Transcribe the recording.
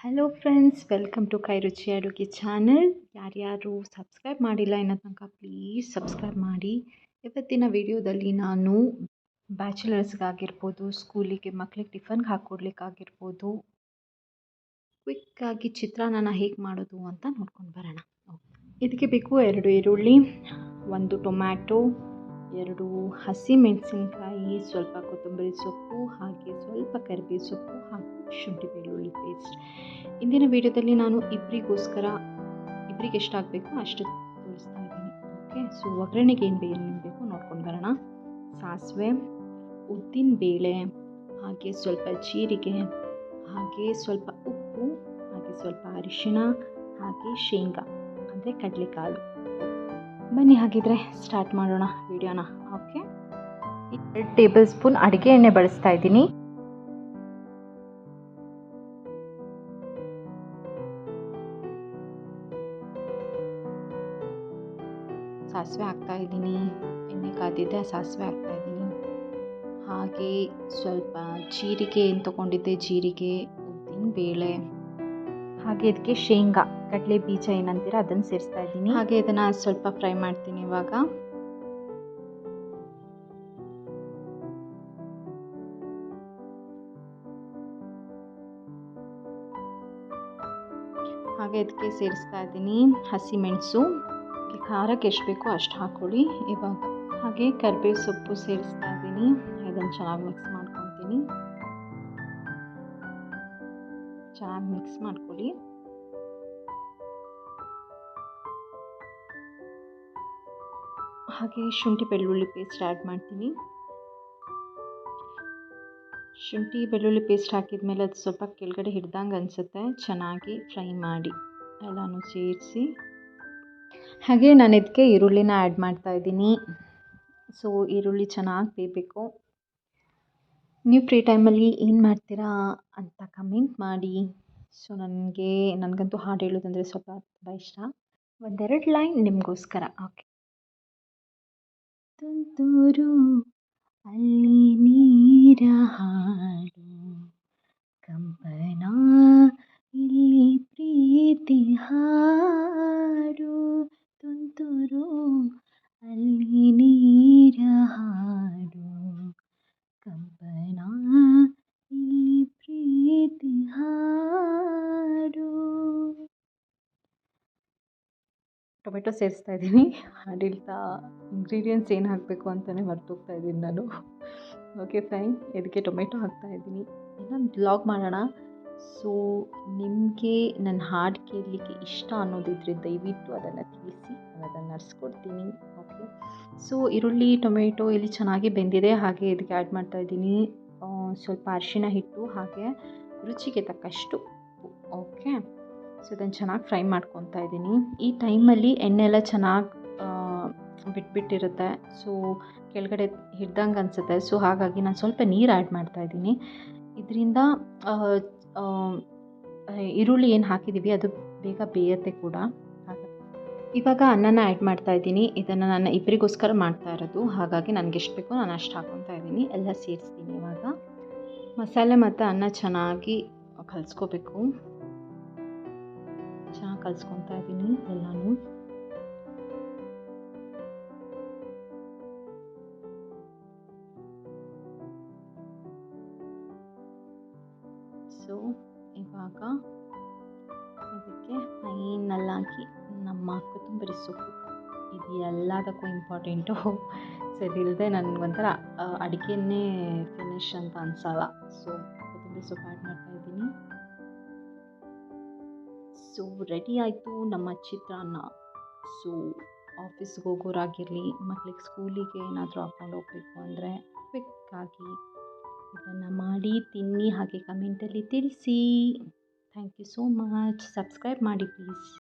Hello friends welcome to Kairuchi ಅಡುಗೆ channel ಯಾರ್ಯಾರು subscribe ಮಾಡಿಲ್ಲ ಇನ್ನೂ ತನಕ ಪ್ಲೀಸ್ ಸಬ್ಸ್ಕ್ರೈಬ್ ಮಾಡಿ. ಇವತ್ತಿನ ವಿಡಿಯೋದಲ್ಲಿ ನಾನು ಬ್ಯಾಚುಲರ್ಸ್ಗಾಗಿರ್ಬೋದು ಸ್ಕೂಲಿಗೆ ಮಕ್ಕಳಿಗೆ ಟಿಫನ್ಗೆ ಹಾಕ್ಕೊಡ್ಲಿಕ್ಕಾಗಿರ್ಬೋದು ಕ್ವಿಕ್ಕಾಗಿ ಚಿತ್ರಾನ್ನ ಹೇಗೆ ಮಾಡೋದು ಅಂತ ನೋಡ್ಕೊಂಡು ಬರೋಣ. ಇದಕ್ಕೆ ಬೇಕು ಎರಡು ಈರುಳ್ಳಿ, ಒಂದು ಟೊಮ್ಯಾಟೊ ಎರಡು ಹಸಿ ಮೆಣಸಿನ್ಕಾಯಿ, ಸ್ವಲ್ಪ ಕೊತ್ತಂಬರಿ ಸೊಪ್ಪು ಹಾಗೆ ಸ್ವಲ್ಪ ಕರಿಬೇವು ಸೊಪ್ಪು ಹಾಗೂ ಶುಂಠಿ ಬೆಳ್ಳುಳ್ಳಿ ಪೇಸ್ಟ್ ಇಂದಿನ ವಿಡಿಯೋದಲ್ಲಿ ನಾನು ಇಬ್ಬರಿಗೋಸ್ಕರ ಇಬ್ಬರಿಗೆ ಎಷ್ಟಾಗಬೇಕು ಅಷ್ಟು ತೋರಿಸ್ತಾ ಇದ್ದೀನಿ. ಓಕೆ ಸೊ ಒಗ್ಗರಣೆಗೆ ಏನು ಬೇರೇನು ಬೇಕು ನೋಡ್ಕೊಂಡು ಬರೋಣ. ಸಾಸಿವೆ, ಉದ್ದಿನ ಬೇಳೆ, ಹಾಗೆ ಸ್ವಲ್ಪ ಜೀರಿಗೆ, ಹಾಗೆ ಸ್ವಲ್ಪ ಉಪ್ಪು, ಹಾಗೆ ಸ್ವಲ್ಪ ಅರಿಶಿಣ, ಹಾಗೆ ಶೇಂಗಾ, ಅಂದರೆ ಕಡಲೆಕಾಳು. ಬನ್ನಿ ಹಾಗಿದ್ರೆ ಸ್ಟಾರ್ಟ್ ಮಾಡೋಣ ವಿಡಿಯೋನ ಓಕೆ ಎರಡು ಟೇಬಲ್ ಸ್ಪೂನ್ ಅಡುಗೆ ಎಣ್ಣೆ ಬಳಸ್ತಾ ಇದ್ದೀನಿ. ಸಾಸಿವೆ ಹಾಕ್ತಾ ಇದ್ದೀನಿ. ಎಣ್ಣೆ ಕಾದಿದ್ದೆ ಸಾಸಿವೆ ಹಾಕ್ತಾ ಇದ್ದೀನಿ. ಹಾಗೆ ಸ್ವಲ್ಪ ಜೀರಿಗೆ, ಏನು ತೊಗೊಂಡಿದ್ದೆ? ಜೀರಿಗೆ, ಉದ್ದಿನ ಬೇಳೆ, ಹಾಗೆ ಇದಕ್ಕೆ ಶೇಂಗಾ. ಕಡಲೆ ಬೀಜ ಏನಂತೀರ, ಅದನ್ನು ಸೇರಿಸ್ತಾ ಇದ್ದೀನಿ. ಹಾಗೆ ಇದನ್ನು ಸ್ವಲ್ಪ ಫ್ರೈ ಮಾಡ್ತೀನಿ ಇವಾಗ. ಹಾಗೆ ಇದಕ್ಕೆ ಸೇರಿಸ್ತಾ ಇದ್ದೀನಿ ಹಸಿಮೆಣಸು ಖಾರಕ್ಕೆ ಎಷ್ಟು ಬೇಕೋ ಅಷ್ಟು ಹಾಕ್ಕೊಳ್ಳಿ ಇವಾಗ. ಹಾಗೆ ಕರಿಬೇವು ಸೊಪ್ಪು ಸೇರಿಸ್ತಾ ಇದ್ದೀನಿ. ಇದನ್ನು ಚೆನ್ನಾಗಿ ಮಿಕ್ಸ್ ಮಾಡ್ಕೊತೀನಿ. ಚೆನ್ನಾಗಿ ಮಿಕ್ಸ್ ಮಾಡ್ಕೊಳ್ಳಿ. ಹಾಗೆ ಶುಂಠಿ ಬೆಳ್ಳುಳ್ಳಿ ಪೇಸ್ಟ್ ಆ್ಯಡ್ ಮಾಡ್ತೀನಿ. ಶುಂಠಿ ಬೆಳ್ಳುಳ್ಳಿ ಪೇಸ್ಟ್ ಹಾಕಿದ ಮೇಲೆ ಅದು ಸ್ವಲ್ಪ ಕೆಳಗಡೆ ಹಿಡ್ದಂಗೆ ಅನಿಸುತ್ತೆ. ಚೆನ್ನಾಗಿ ಫ್ರೈ ಮಾಡಿ ಎಲ್ಲನೂ ಸೇರಿಸಿ. ಹಾಗೆ ನಾನು ಇದಕ್ಕೆ ಈರುಳ್ಳಿನ ಆ್ಯಡ್ ಮಾಡ್ತಾ ಇದ್ದೀನಿ. ಸೊ ಈರುಳ್ಳಿ ಚೆನ್ನಾಗಿ ಬೇಯಬೇಕು. ನೀವು ಫ್ರೀ ಟೈಮಲ್ಲಿ ಏನು ಮಾಡ್ತೀರಾ ಅಂತ ಕಮೆಂಟ್ ಮಾಡಿ. ಸೊ ನನಗೆ, ನನಗಂತೂ ಹಾಡು ಹೇಳೋದಂದರೆ ಸ್ವಲ್ಪ ತುಂಬ ಇಷ್ಟ. ಒಂದೆರಡು ಲೈನ್ ನಿಮಗೋಸ್ಕರ. ಓಕೆ തുന്തുരു അല്ലി ಟೊಮೆಟೊ ಸೇರಿಸ್ತಾ ಇದ್ದೀನಿ. ಹಾಡಿಲ್ತಾ ಇಂಗ್ರೀಡಿಯೆಂಟ್ಸ್ ಏನು ಹಾಕಬೇಕು ಅಂತಲೇ ಮರ್ತೋಗ್ತಾ ಇದ್ದೀನಿ ನಾನು. ಓಕೆ ಫೈನ್ ಇದಕ್ಕೆ ಟೊಮೆಟೊ ಹಾಕ್ತಾ ಇದ್ದೀನಿ. ಇನ್ನೊಂದು ಬ್ಲಾಗ್ ಮಾಡೋಣ. ಸೊ ನಿಮಗೆ ನನ್ನ ಹಾಡು ಕೇಳಲಿಕ್ಕೆ ಇಷ್ಟ ಅನ್ನೋದಿದ್ರೆ ದಯವಿಟ್ಟು ಅದನ್ನು ತಿಳಿಸಿ ನಾನು ಅದನ್ನು ನಡ್ಸ್ಕೊಡ್ತೀನಿ. ಓಕೆ ಸೊ ಈರುಳ್ಳಿ, ಟೊಮೆಟೊ ಇಲ್ಲಿ ಚೆನ್ನಾಗಿ ಬೆಂದಿದೆ. ಹಾಗೆ ಇದಕ್ಕೆ ಆ್ಯಡ್ ಮಾಡ್ತಾ ಇದ್ದೀನಿ. ಸ್ವಲ್ಪ ಅರಿಶಿಣ ಹಿಟ್ಟು ಹಾಗೆ ರುಚಿಗೆ ತಕ್ಕಷ್ಟು ಓಕೆ ಸೊ ಇದನ್ನು ಚೆನ್ನಾಗಿ ಫ್ರೈ ಮಾಡ್ಕೊತಾ ಇದ್ದೀನಿ ಈ ಟೈಮಲ್ಲಿ ಎಣ್ಣೆ ಎಲ್ಲ ಚೆನ್ನಾಗಿ ಬಿಟ್ಬಿಟ್ಟಿರುತ್ತೆ. ಸೊ ಕೆಳಗಡೆ ಹಿಡ್ದಂಗೆ ಅನಿಸುತ್ತೆ. ಸೊ ಹಾಗಾಗಿ ನಾನು ಸ್ವಲ್ಪ ನೀರು ಆ್ಯಡ್ ಮಾಡ್ತಾ ಇದ್ದೀನಿ ಇದರಿಂದ ಈರುಳ್ಳಿ ಏನು ಹಾಕಿದ್ದೀವಿ ಅದು ಬೇಗ ಬೇಯುತ್ತೆ ಕೂಡ. ಇವಾಗ ಅನ್ನನ ಆ್ಯಡ್ ಮಾಡ್ತಾ ಇದ್ದೀನಿ ಇದನ್ನು ನಾನು ಇಬ್ಬರಿಗೋಸ್ಕರ ಮಾಡ್ತಾ ಇರೋದು. ಹಾಗಾಗಿ ನನಗೆ ಎಷ್ಟು ಬೇಕೋ ನಾನು ಅಷ್ಟು ಹಾಕ್ಕೊತಾ ಇದ್ದೀನಿ ಎಲ್ಲ ಸೇರಿಸ್ತೀನಿ ಇವಾಗ. ಮಸಾಲೆ ಮತ್ತು ಅನ್ನ ಚೆನ್ನಾಗಿ ಕಲಿಸ್ಕೋಬೇಕು. ಕಲಿಸ್ಕೊತಾ ಇದ್ದೀನಿ ಎಲ್ಲಾನು. ಸೊ ಇವಾಗ ಇದಕ್ಕೆ ಫೈನಲ್ಲಾಗಿ ನಮ್ಮ ಕೊತ್ತಂಬರಿ ಸೊಪ್ಪು. ಇದು ಎಲ್ಲದಕ್ಕೂ ಇಂಪಾರ್ಟೆಂಟು ಸೊ ಇದಿಲ್ಲದೆ ನನಗೊಂಥರ ಅಡುಗೆನೇ ಫಿನಿಶ್ ಅಂತ ಅನಿಸಲ್ಲ. ಸೊ ಕೊತ್ತಂಬರಿ ಸೊಪ್ಪು ಆ್ಯಡ್ ಮಾಡ್ತಾ ಸೊ ರೆಡಿ ಆಯಿತು ನಮ್ಮ ಚಿತ್ರಾನ್ನ. ಸೊ ಆಫೀಸ್ಗೆ ಹೋಗೋರಾಗಿರಲಿ, ಮಕ್ಳಿಗೆ ಸ್ಕೂಲಿಗೆ ಏನಾದರೂ ಹಾಕ್ಕೊಂಡು ಹೋಗಬೇಕು ಅಂದರೆ ಕ್ವಿಕ್ಕಾಗಿ ಇದನ್ನು ಮಾಡಿ ತಿನ್ನಿ, ಹಾಗೆ ಕಮೆಂಟಲ್ಲಿ ತಿಳಿಸಿ. Thank you so much subscribe ಮಾಡಿ ಪ್ಲೀಸ್